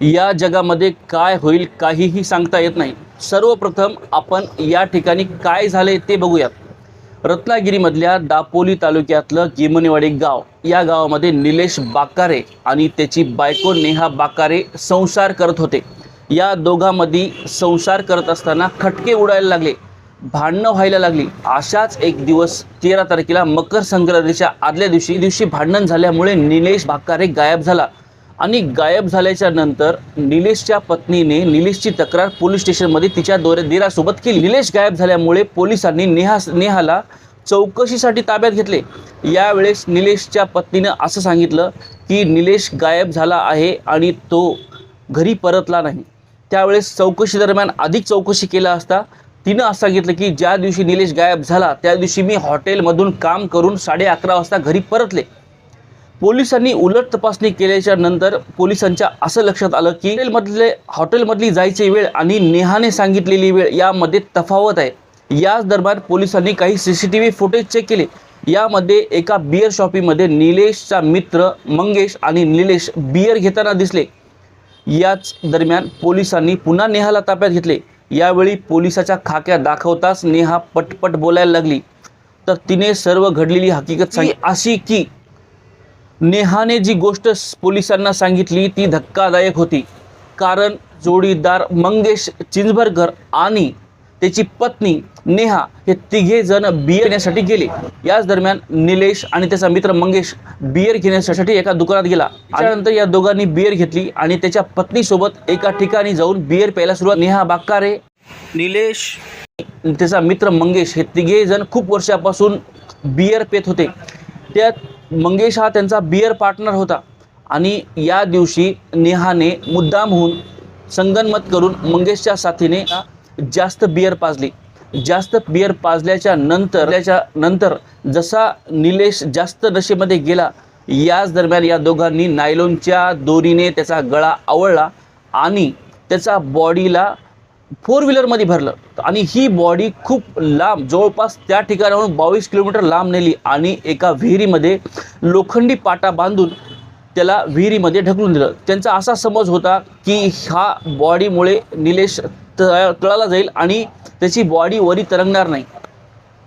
या जगामध्ये काय होईल काहीही सांगता येत नाही. सर्वप्रथम आपण या ठिकाणी काय झाले ते बघूयात. रत्नागिरीमधल्या दापोली तालुक्यातलं गिमनेवाडी गाव. या गावामध्ये निलेश बाकारे आणि त्याची बायको नेहा बाकारे संसार करत होते. या दोघांमध्ये संसार करत असताना खटके उडायला लागले. भांडणं व्हायला लागली. अशाच एक दिवस तेरा तारखेला मकर संक्रांतीच्या आदल्या दिवशी दिवशी भांडण झाल्यामुळे निलेश बाकारे गायब झाला. आणि गायब झाल्याच्यानंतर निलेशच्या पत्नीने निलेशची तक्रार पोलीस स्टेशनमध्ये तिच्या दोऱ्या दिरासोबत केली. निलेश गायब झाल्यामुळे पोलिसांनी नेहा नेहाला चौकशीसाठी ताब्यात घेतले. यावेळेस निलेशच्या पत्नीनं असं सांगितलं की निलेश गायब झाला आहे आणि तो घरी परतला नाही. त्यावेळेस चौकशी दरम्यान अधिक चौकशी केला असता तिनं असं सांगितलं की ज्या दिवशी निलेश गायब झाला त्या दिवशी मी हॉटेलमधून काम करून साडे अकरा वाजता घरी परतले. पोलिसांनी उलट तपासणी केल्याच्यानंतर पोलिसांच्या असं लक्षात आलं की हॉटेलमधले हॉटेलमधली जायची वेळ आणि नेहाने सांगितलेली वेळ यामध्ये तफावत आहे. याच दरम्यान पोलिसांनी काही C C T V footage check केले. यामध्ये एका बियर शॉपीमध्ये निलेशचा मित्र मंगेश आणि निलेश बियर घेताना दिसले. याच दरम्यान पोलिसांनी पुन्हा नेहाला ताब्यात घेतले. यावेळी पोलिसाच्या खाक्या दाखवताच नेहा पटपट बोलायला लागली. तर तिने सर्व घडलेली हकीकत सांगितली. अशी की नेहाने जी गोष्ट पोलिसांना सांगितली ती धक्कादायक होती. कारण जोडीदार मंगेश चिंचबरकर आणि त्याची पत्नी नेहा हे तिघे जण बियर घेण्यासाठी गेले. याच दरम्यान निलेश आणि त्याचा मित्र मंगेश बियर घेण्यासाठी एका दुकानात गेला. त्यानंतर या दोघांनी बियर घेतली आणि त्याच्या पत्नीसोबत एका ठिकाणी जाऊन बियर प्यायला सुरुवात नेहा बाकारे निलेश. त्याचा मित्र मंगेश हे तिघे जण खूप वर्षापासून बियर पेत होते. त्यात मंगेश हा त्यांचा बियर पार्टनर होता. आणि या दिवशी नेहाने मुद्दाम होऊन संगनमत करून मंगेशच्या साथीने जास्त बियर पाजली. जास्त बियर पाजल्याच्या नंतर त्याच्या नंतर जसा निलेश जास्त नशेमध्ये गेला याच दरम्यान या दोघांनी नायलॉनच्या दोरीने त्याचा गळा आवळला आणि त्याचा बॉडीला फोर व्हीलरमध्ये भरलं. आणि ही बॉडी खूप लांब जवळपास त्या ठिकाणाहून बावीस किलोमीटर लांब नेली आणि एका विहिरीमध्ये लोखंडी पाटा बांधून त्याला विहिरीमध्ये ढकलून दिलं. त्यांचा असा समज होता की ह्या बॉडीमुळे निलेश तळ तळाला जाईल आणि त्याची बॉडी वरी तरंगणार नाही.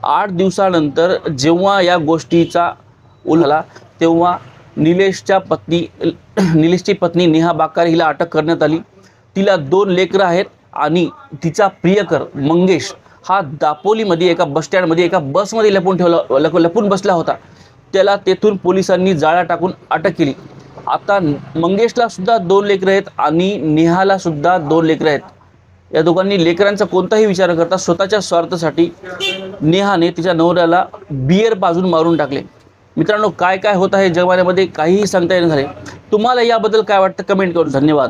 आठ दिवसानंतर जेव्हा या गोष्टीचा उलला तेव्हा निलेशच्या पत्नी निलेशची पत्नी नेहा बाकार हिला अटक करण्यात आली. तिला दोन लेकरं आहेत. आणि तिचा प्रियकर मंगेश हा दापोलीमध्ये एका बसस्टँडमध्ये एका बसमध्ये लपून ठेवला लप लपून बसला होता. त्याला तेथून पोलिसांनी जाळा टाकून अटक केली. आता मंगेशला सुद्धा दोन लेकरं आहेत आणि नेहाला सुद्धा दोन लेकरं आहेत. या दोघांनी लेकरांचा कोणताही विचार न करता स्वतःच्या स्वार्थासाठी नेहाने तिच्या नवऱ्याला बियर पाजून मारून टाकले. मित्रांनो काय काय होत आहे जगवाण्यामध्ये काहीही सांगता येणं झाले. तुम्हाला याबद्दल काय वाटतं? कमेंट करून. धन्यवाद.